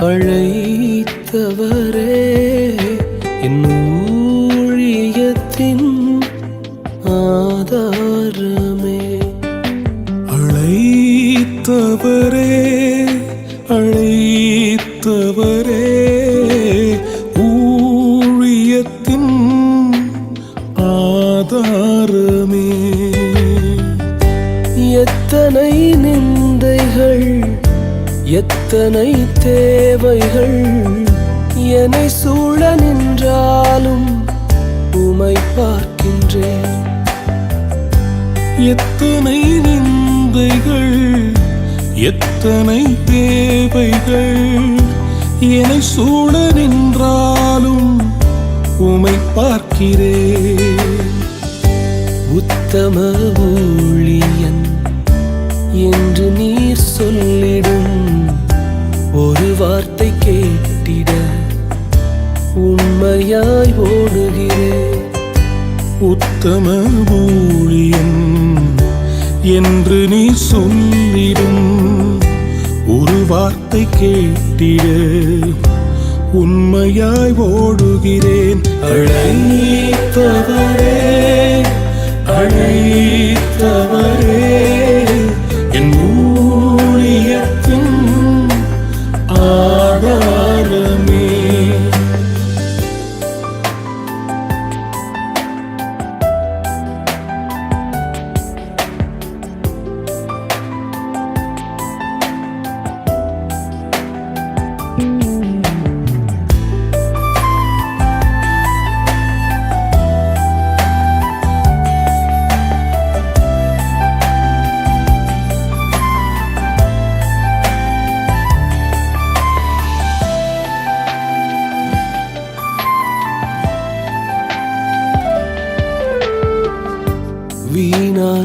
அழைத்தவரே என் ஊழியத்தின் ஆதாரமே. அழைத்தவரே அழைத்தவரே. எத்தனை தேவைகள் என்னை சூழ நின்றாலும் உமை பார்க்கின்றேன். எத்தனை நிந்தைகள் எத்தனை தேவைகள் என்னை சூழ நின்றாலும் உமை பார்க்கிறேன். உத்தம ஊழியன் என்று நீர் சொல்லி உண்மையாய் ஓடுகிறேன் உத்தம ஊழியம் என்று நீ சொல்லிடும் ஒரு வார்த்தை கேட்டிட. உண்மையாய் ஓடுகிறேன். அழைத்தவரே அழைத்தவரே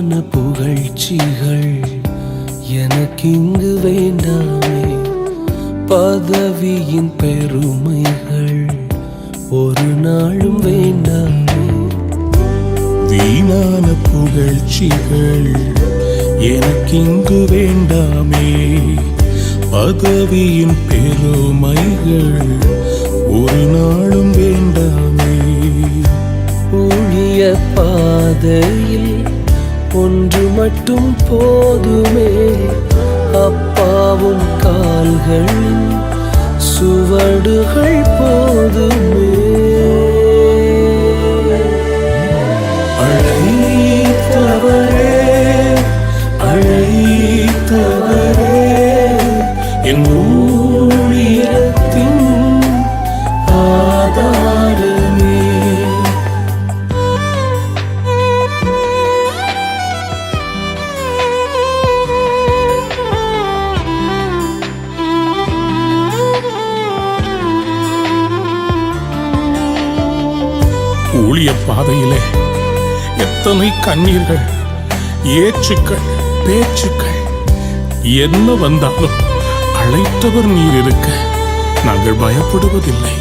வீணான புகழ்ச்சிகள் எனக்கிங்கு வேண்டாமே. பதவியின் பெருமைகள் ஒரு நாளும் வேண்டாமே. வீணான புகழ்ச்சிகள் எனக்கிங்கு வேண்டாமே. பதவியின் பெருமைகள் ஒரு நாளும் வேண்டாமே. ஊழிய பாதையில் மட்டும் போதுமே. அப்பாவும் கால்களின் சுவடுகள் போதுமே. அழைத்தவரே அழைத்தவரே என் ஊழிய பாதையிலே எத்தனை கண்ணீர்கள் ஏச்சுக்கள் பேச்சுக்கள் என்ன வந்தாலும் அழைத்தவர் நீர் இருக்க நாங்கள் பயப்படுவதில்லை.